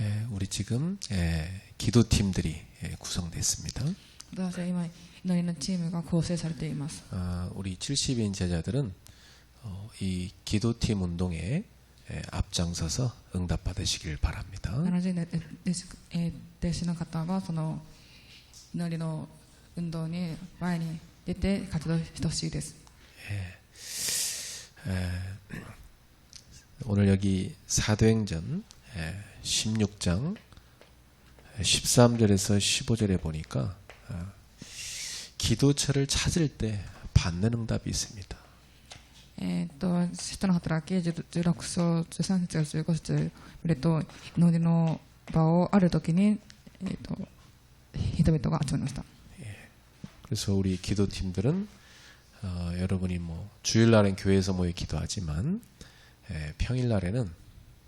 예, 우리 지금 예, 기도팀들이 예, 구성됐습니다. 私は今祈りのチームが構成されています 아, 우리 70인 제자들은 어, 이 기도팀 운동에 예, 앞장서서 응답받으시길 바랍니다. 70年です、えー弟子の方はその祈りの運動に前に出て活動してほしいです 오늘 여기 사도행전 예, 16장 13절에서 15절에 보니까 아, 기도처를 찾을 때 받는 응답이 있습니다. えーっと使徒の働き16章13節から15節見ると祈りの場をある時に、えーっと人々が集まりました 그래서 우리 기도팀들은 어, 여러분이 뭐 주일날엔 교회에서 모여 기도하지만 예, 평일날에는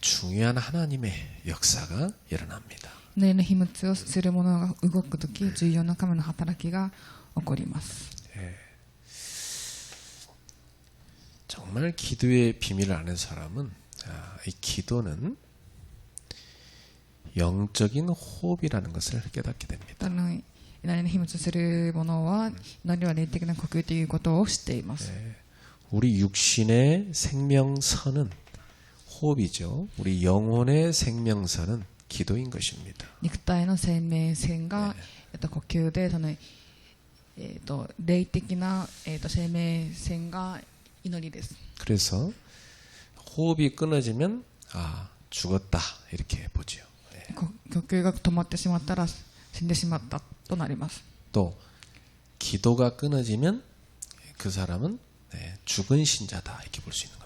중요한 하나님의 역사가 일어납니다. 祈りの秘密をする者が動くとき重要な神の働きが起こります 정말 기도의 비밀을 아는 사람은 아, 이 기도는 영적인 호흡이라는 것을 깨닫게 됩니다. あの祈りの秘密をする者は祈りは霊的な呼吸ということを知っています、 우리 육신의 생명선은 호흡이죠. 우리 영혼의 생명선은 기도인 것입니다. 肉体の生命線が、えっと、呼吸でその、えっと、霊的な、えっと、生命線が祈りです 그래서 호흡이 끊어지면 아 죽었다 이렇게 보지요. 예. こ呼吸が止まってしまったら死んでしまったとなります 또 기도가 끊어지면 그 사람은 네, 죽은 신자다 이렇게 볼 수 있는 겁니다.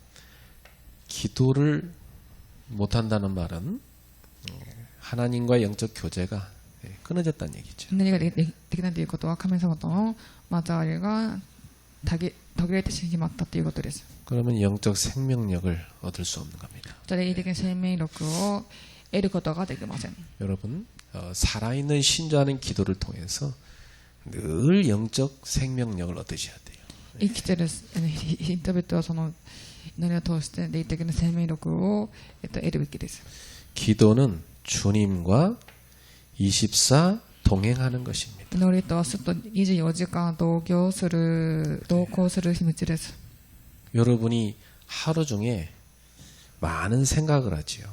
기도를 못한다는 말은 어, 하나님과의 영적 교제가 예, 끊어졌다는 얘기죠. 祈りができないということは神様との交わりがたぎ途切れてしまったということです 그러면 영적 생명력을 얻을 수 없는 겁니다. 霊的な生命力を得ることができません 여러분 어, 살아있는 신자는 기도를 통해서 늘 영적 생명력을 얻으셔야 돼요. 生きてるあのひ人々はその 祈りを通して霊的な生命力を、えっと、得るべきです 기도는 주님과 24 동행하는 것입니다. 祈りとはずっと24時間同居する同行する秘密です 여러분이 하루 중에 많은 생각을 하지요.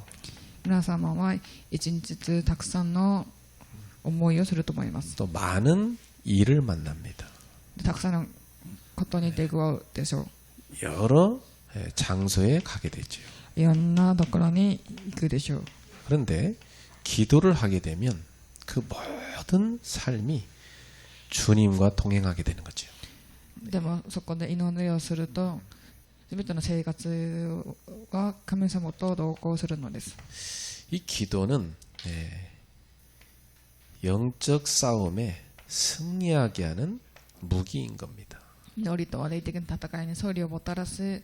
皆様は一日中たくさんの思いをすると思います 또 많은 일을 만납니다. たくさんのことに出くわうでしょ 여러 예, 장소에 가게 되죠. ういろんなところに行くでしょう 그런데 기도를 하게 되면 그 모든 삶이 주님과 동행하게 되는 거죠. でもそこで祈りをすると全ての生活が神様と同行するのです 이 기도는 예, 영적 싸움에 승리하게 하는 무기인 겁니다. 祈りとは霊的な戦いに勝利をもたらす、えー、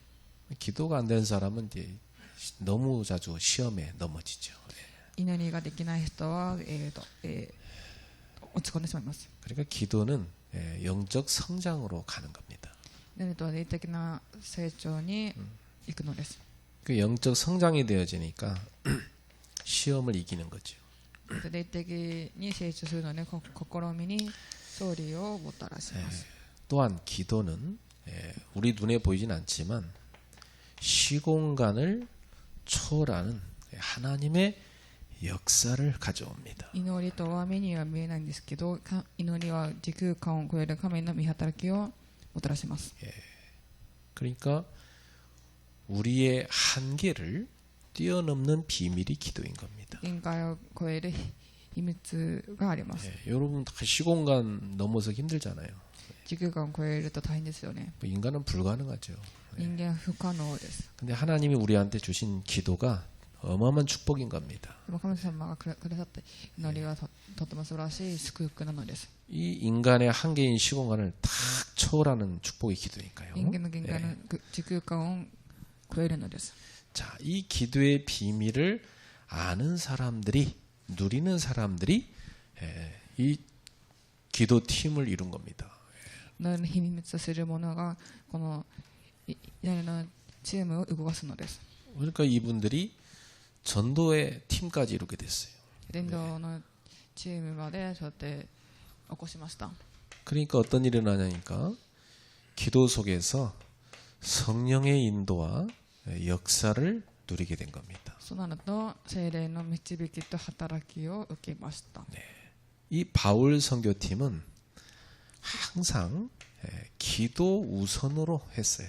기도가 안 되는 사람은 이제 너무 자주 시험에 넘어지죠. 예. 祈りができない人は、えーとえー落ち込んでしまいます 그러니까 기도는 예, 영적 성장으로 가는 겁니다. 祈りとは霊的な成長に行くのです 그 영적 성장이 되어지니까 시험을 이기는 거죠. で霊的に成長するのでこ試みに勝利をもたらします 또한 기도는 예, 우리 눈에 보이진 않지만 시공간을 초월하는 하나님의 역사를 가져옵니다. 祈りとは目には見えないんですけどか祈りは時空間を超える神の見働きをもたらします 그러니까 우리의 한계를 뛰어넘는 비밀이 기도인 겁니다. 限界を超える秘密があります 예, 여러분 다 시공간 넘어서 힘들잖아요. 時空間を超えると大変ですよね 뭐 인간은 불가능하죠. 人間は不可能です 근데 하나님이 우리한테 주신 기도가 어마어마한 축복인 겁니다. でも神様がくだくださった祈りはととても素晴らしい祝福なのです 이 인간의 한계인 시공간을 탁 초월하는 축복의 기도니까요. 人間の限界のぐ時空間を超えるのです 자, 이 기도의 비밀을 아는 사람들이 누리는 사람들이 예, 이 기도 팀을 이룬 겁니다. 祈りの秘密とするものがこの い祈りのチームを動かすのです 그러니까 이분들이 전도의 팀까지 이루게 됐어요. 伝道のチームまでそうやって起こしました 그러니까 어떤 일이 일어나냐니까 기도 속에서 성령의 인도와 역사를 누리게 된 겁니다. そうなると精霊の導きと働きを受けました、 이 바울 선교팀은 항상 예, 기도 우선으로 했어요.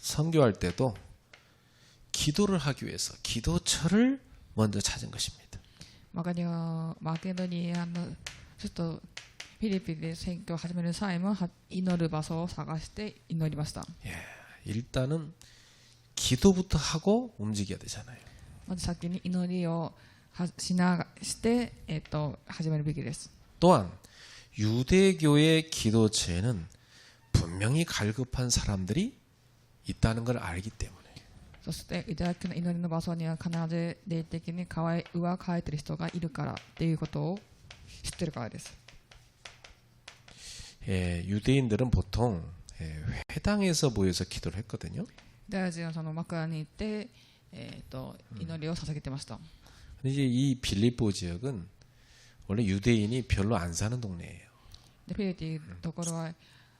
선교할 때도 기도를 하기 위해서 기도처를 먼저 찾은 것입니다. 마가니아 마게도니아는 또 필리핀에 선교 하시면 사임은 인어를 봐서 사가실 때 인어리마스다. 예, 일단은 기도부터 하고 움직여야 되잖아요. 먼저 사기는 이노리요 하시나시때에또 하시면 비기레스. 또한 유대교의 기도체는 분명히 갈급한 사람들이 있다는 걸 알기 때문에 そしてユダヤ教の祈りの場所には必ず霊的に乾い上乾いてる人がいるからっていうことを知ってるからです 예, 유대인들은 보통 예, 회당에서 모여서 기도를 했거든요. ユダヤ人はその枕に行って、えっと祈りを捧げてました 근데 이제 이 빌립보 지역은 원래 유대인이 별로 안 사는 동네예요. でフィリピンところは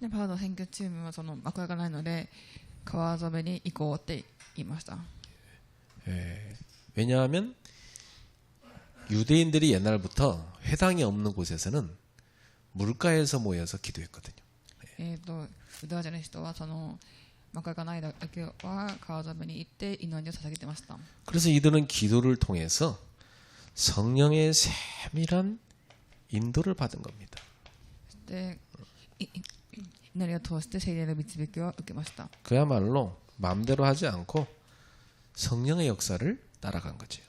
でパウロ選挙チームはその幕屋がないので川沿めに行こうって言いました 예, 왜냐하면 유대인들이 옛날부터 회당이 없는 곳에서는 물가에서 모여서 기도했거든요. えっ、とユダヤ人の人はその幕屋がないだけは川沿めに行って祈りを捧げてました 그래서 이들은 기도를 통해서 성령의 세밀한 인도를 받은 겁니다. でいい祈りを通して聖霊の導きを受けました 그야말로 마음대로 하지 않고 성령의 역사를 따라간 거죠.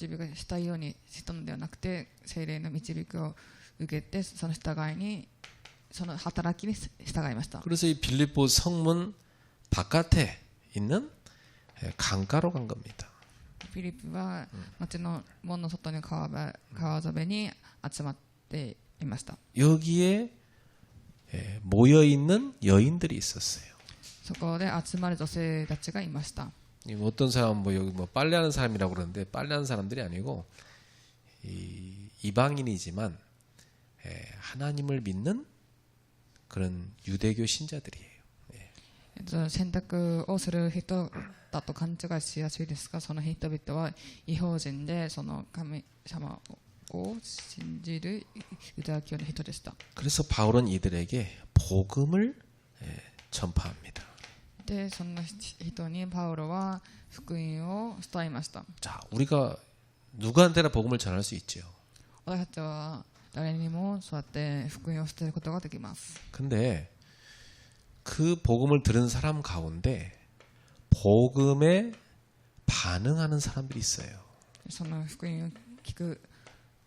自分がしたいようにしたのではなくて聖霊の導きを受けてその従いにその働きに従いました 그래서 이 빌립보 성문 바깥에 있는 예, 강가로 간 겁니다. フィリピンは町の門の外に川辺川沿いに集まっていました 여기에 예, 모여 있는 여인들이 있었어요. そこで集まる女性たちがいました 이 어떤 사람 뭐 여기 뭐 빨래하는 사람이라고 그러는데 빨래하는 사람들이 아니고 이 이방인이지만 예, 하나님을 믿는 그런 유대교 신자들이에요. えっと選択をする人だと勘違いしやすいですがその人々は違法人でその神様を 信じるユダヤ教の人でした 그래서 바울은 이들에게 복음을 예, 전파합니다. でそんな人にパウロは福音を伝えました 자, 우리가 누구한테나 복음을 전할 수 있죠. 私たちは誰にもそうやって福音を伝えることができます 근데 그 복음을 들은 사람 가운데 복음에 반응하는 사람들이 있어요. その福音を聞く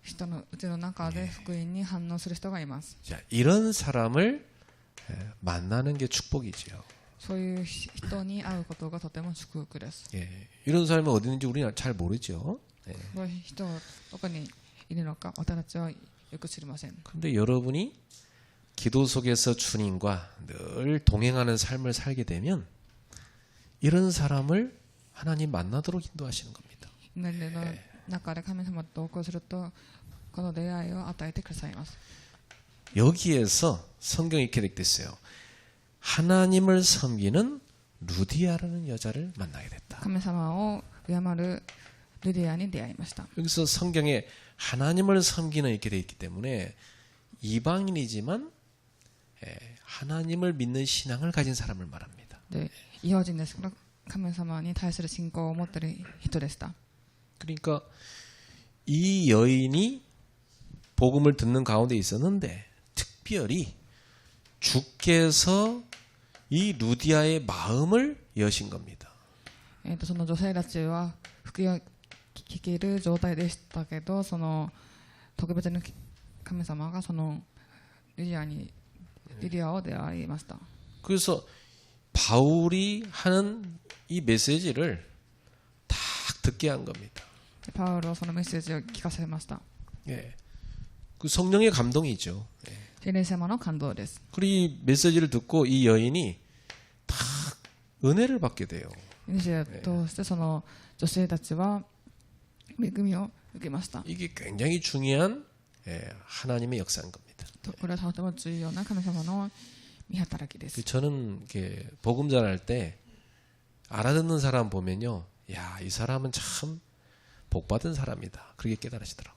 人のうちの中で福音に反応する人がいます 자, 이런 사람을 예, 만나는 게 축복이지요. そういう人に会うことがとても祝福です 예, 이런 사람이 어디 있는지 우리는 잘 모르죠. 예. そういう人はどこにいるのか私たちはよく知りません 근데 여러분이 기도 속에서 주님과 늘 동행하는 삶을 살게 되면 이런 사람을 하나님 만나도록 인도하시는 겁니다. 祈りの中で神様と同行すると この出会いを与えてくださいます 여기에서 성경이 이렇게 됐어요. 하나님을 섬기는 루디아라는 여자를 만나게 됐다. 神様を敬るルディアに出会いました 여기서 성경에 하나님을 섬기는 이렇게 돼 있기 때문에 이방인이지만 예, 하나님을 믿는 신앙을 가진 사람을 말합니다. で異邦人ですから神様に対する信仰を持っている人でした 그러니까 이 여인이 복음을 듣는 가운데 있었는데 특별히 주께서 이 루디아의 마음을 여신 겁니다. えー、とその女性たちは福音を聞ける状態でしたけどその特別に神様がそのリディアにリディアを出会いました 그래서 바울이 하는 이 메시지를 딱 듣게 한 겁니다. でパウロはそのメッセージを聞かせました 예. 그 성령의 감동이죠. 예. 聖霊様の感動です 그리고 이 메시지를 듣고 이 여인이 딱 은혜를 받게 돼요. メッセージを通してその女性たちは恵みを受けました 이게 굉장히 중요한 예, 하나님의 역사인 겁니다. とこれはとても重要な神様の見働きです 그 저는 이렇게 복음 전할 때 알아듣는 사람 보면요, 야 이 사람은 참 복받은 사람이다. 그렇게 깨달으시더라고.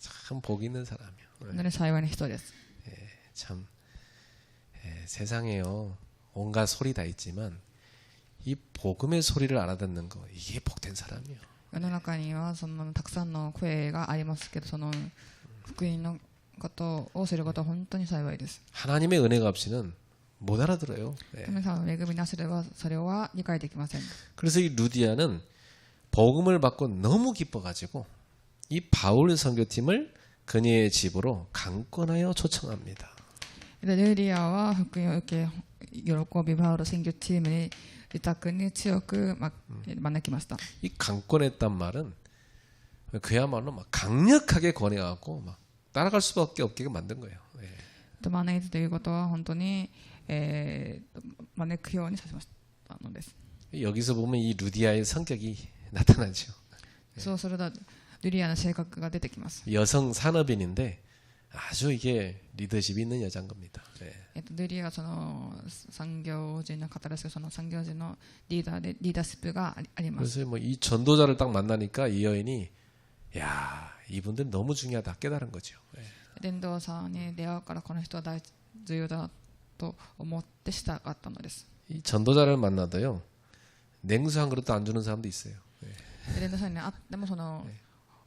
참 복 있는 사람이요. 本当に幸いな人です。 참 예, 세상에요 온갖 소리 다 있지만 이 복음의 소리를 알아듣는 거 이게 복된 사람이요. 世の中にはそのたくさんの声がありますけど、その福音のことを知ることは本当に幸いです。 하나님의 은혜가 없이는 못 알아들어요. 예. 神様の恵みなしではそれは理解できません。 그래서 이 루디아는 복음을 받고 너무 기뻐가지고 이 바울 선교팀을 그녀의 집으로 강권하여 초청합니다. 르리아와 이렇게 여러분이 바울 선교팀을 이따그니 지역을 막 음. 만났기마스다. 이 강권했단 말은 그야말로 막 강력하게 권해갖고 막 따라갈 수밖에 없게 만든 거예요. 예. 또 만에 또 이것도 혼돈이 만에 그여원이 사시마스다. 여기서 보면 이 루디아의 성격이 나타나죠. 소설다. 예. 누리하는 생각가 出てきます. 여성 산업인인데 아주 이게 리더십이 있는 여자인 겁니다. 네. 누리가 産業人の働くその産業人の 리더 리더십가 あります. 그래서 뭐이 전도자를 딱 만나니까 이 여인이 야, 이분들 너무 중요하다 깨달은 거죠. 예. 네. 伝道者に出会うからこの人は重要だと思ってしたかったのです.이 전도자를 만나도요. 냉수 한 그릇도 안 주는 사람도 있어요. 예. 네. 伝道者に会ってもその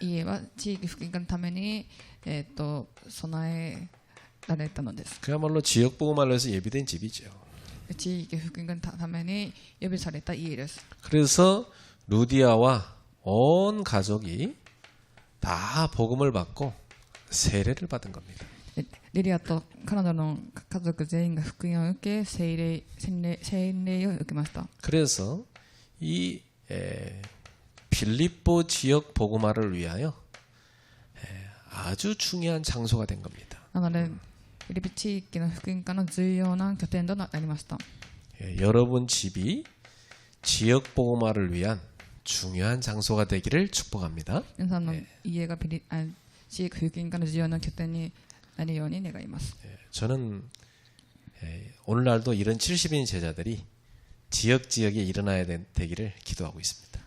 家は地域福音化のために、えー、と備えられたのです 그야말로 지역 복음화를 위해서 예비된 집이죠. 地域福音化のために予備された家です 그래서 루디아와 온 가족이 다 복음을 받고 세례를 받은 겁니다. でリリアとカナダの家族全員が福音を受け洗礼洗礼洗礼を受けました 그래서 이 에, 빌립보 지역 복음화를 위하여 예, 아주 중요한 장소가 된 겁니다. 예, 여러분 집이 지역 복음화를 위한 중요한 장소가 되기를 축복합니다. 예. 이해가 예, 저는 오늘날도 이런 70인 제자들이 지역 지역에 일어나야 되기를 기도하고 있습니다.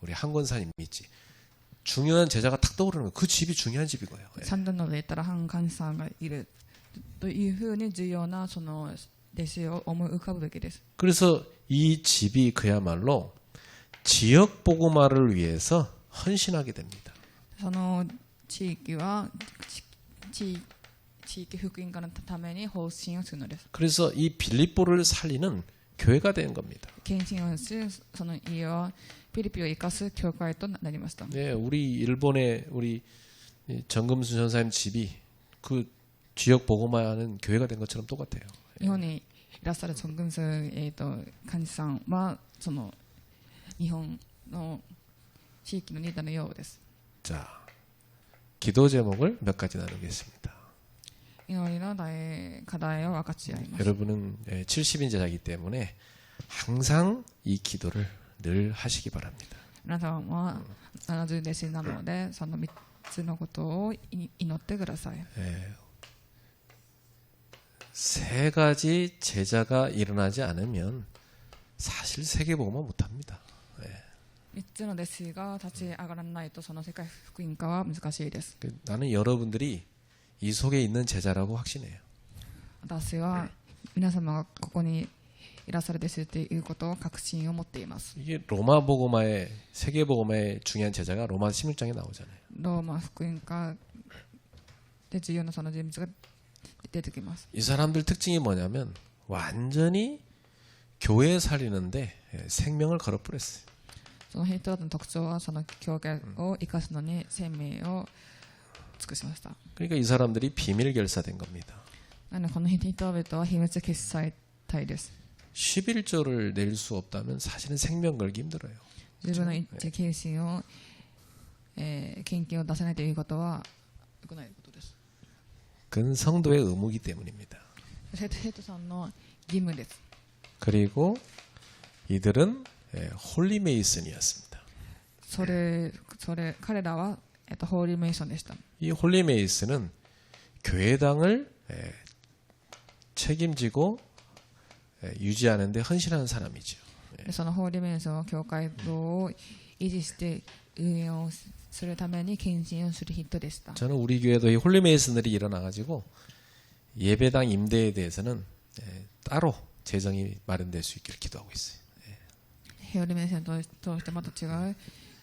우리 한권사님 있지. 중요한 제자가 탁 떠오르는 거예요. 그 집이 중요한 집인 거예요. 산단노에 예. 따라 한관사가 이래 또이 흔히 지어나 소노 대시 어머 의카부되게 됐어. 그래서 이 집이 그야말로 지역 보고마를 위해서 헌신하게 됩니다. 소노 지역과 지 지역 흑인과는 다면이 헌신을 쓰는 그래서 이 빌립보를 살리는 교회가 된 겁니다. 갱신원스서는 이어 필리피오 이카스 교회에 또 나뉘었습니다. 네, 우리 일본의 우리 정금순 선사님 집이 그 지역 보고만하는 교회가 된 것처럼 똑같아요. 예. 일본에 이라사르 정금순의 간지상은 その日本の地域のリーダーのようです. 자, 기도 제목을 몇 가지 나누겠습니다. 祈りの題課題を分かち合います 여러분은 70인 제자이기 때문에 항상 이 기도를 늘 하시기 바랍니다. 皆さんは70弟子なのでその3つのことをい祈ってください 예, 세 가지 제자가 일어나지 않으면 사실 세계 복음은 못합니다. 3つの弟子が立ち上がらないとその世界福音化は難しいです 그 나는 여러분들이 이 속에 있는 제자라고 확신해요. 私は皆様がここにいらっしゃる弟子ということを確信を持っています 이게 로마 복음화의 세계 복음화의 중요한 제자가 로마 16장에 나오잖아요. ローマ福音化で重要なその人物が出てきます 이 사람들 특징이 뭐냐면 완전히 교회 살리는데 예, 생명을 걸어버렸어요. その人々の特徴はその教会を生かすのに生命を 尽くしました 그러니까 이 사람들이 비밀 결사된 겁니다. なのでこの人々は秘密決済体です 11조를 낼 수 없다면 사실은 생명 걸기 힘들어요. 自分の一致献身を、えー献金を出せないということは良くないことです 그건 성도의 의무이기 때문입니다. 生徒生徒さんの義務です 그리고 이들은 예, 홀리메이슨이었습니다. それそれ彼らは、 えっと、ホーリーメイソンでした 이 홀리메이슨은 교회당을 예, 책임지고 예, 유지하는데 헌신하는 사람이죠. でそのホーリーメイソンは教会堂を維持して運営をするために献身をする人でした 저는 우리 교회도 이 홀리메이슨들이 일어나가지고 예배당 임대에 대해서는 예, 따로 재정이 마련될 수 있기를 기도하고 있어요. ヘオリメイソンと通してまた違う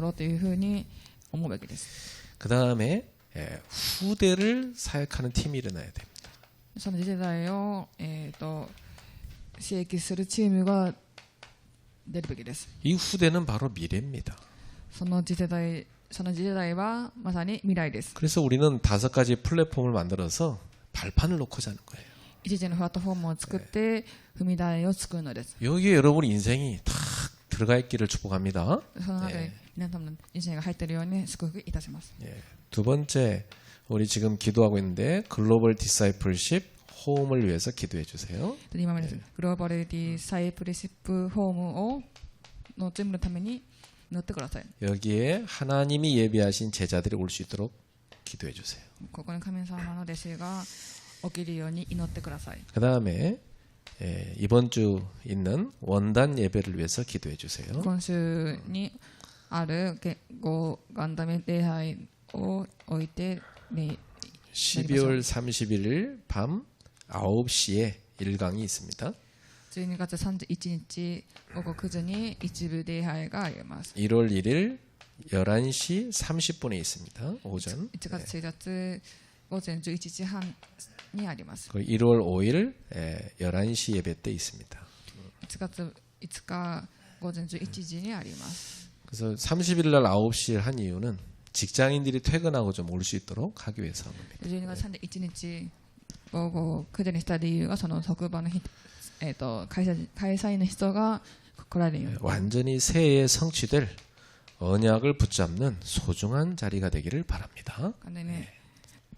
取ろうというふうに 思うべきです。 그 다음에 후대를 사역하는 팀이 일어나야 됩니다. その次世代を、えー、と刺激するチームが出るべきです。 이 후대는 바로 미래입니다. その次世代、その次世代はまさに未来です。 그래서 우리는 다섯 가지 플랫폼을 만들어서 발판을 놓고자 하는 거예요. 一時のプラットフォームを作って踏み台を作るのです。 여기에 여러분 인생이 탁 들어가 있기를 축복합니다. その中で皆さんの人生が入っているように祝福いたします。 두 번째, 우리 지금 기도하고 있는데 글로벌 디사이플십 호음을 위해서 기도해 주세요. で今までグローバルディサイプレシップホームをの準備のために乗ってください。 여기에 하나님이 예비하신 제자들이 올 수 있도록 기도해 주세요. ここに神様の弟子が起きるように祈ってください。 그 다음에 이번 주 있는 원단 예배를 위해서 기도해 주세요. 今週にある言語ガンダム礼拝を置いて、ね、 12월 31일 밤 9시에 1강이 있습니다. 12月31日午後9時に一部礼拝があります。 1월 1일 11시 30분에 있습니다. 오전. 1月1日 午前11時半にあります。 그 1월 5일 11시 예배 때 있습니다. 1月5日午前11時にあります。 그래서 30일 날 9시에 한 이유는 직장인들이 퇴근하고 좀 올 수 있도록 하기 위해서 한 겁니다. 12月31日午後9時にした理由はその職場の人、えー、と会社会社員の人が来られるように 완전히 새해에 성취될 언약을 붙잡는 소중한 자리가 되기를 바랍니다. 完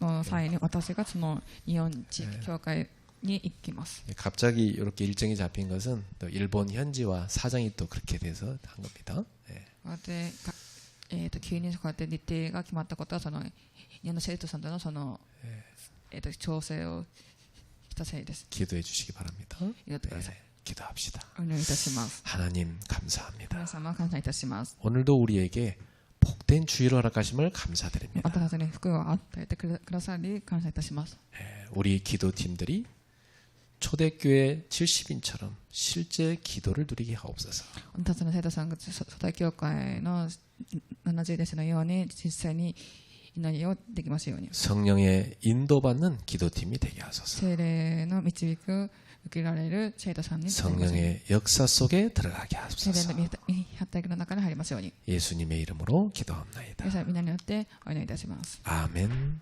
のの際に私がその日本地域教会に行きます。 갑자기 이렇게 일정이 잡힌 것은 또 일본 현지와 사정이 또 그렇게 돼서 한 겁니다. 예. こうやってか、えー、と急にこうやって日程が決まったことはその日本の生徒さんとのその、えー、と調整をしたせいです。 기도해 주시기 바랍니다. 祈ってください。 예, 기도합시다. お祈りいたします。 하나님 감사합니다. 皆様感謝いたします。 오늘도 우리에게 복된 주의를 허락하심을 감사드립니다. 예, 우리 기도팀들이 초대교회 70인처럼 실제 기도를 누리게 하옵소서. 성령의 인도받는 기도팀이 되게 하소서. 성령의 역사 속에 들어가게 하소서. 예수님의 이름으로 기도합니다. 아멘.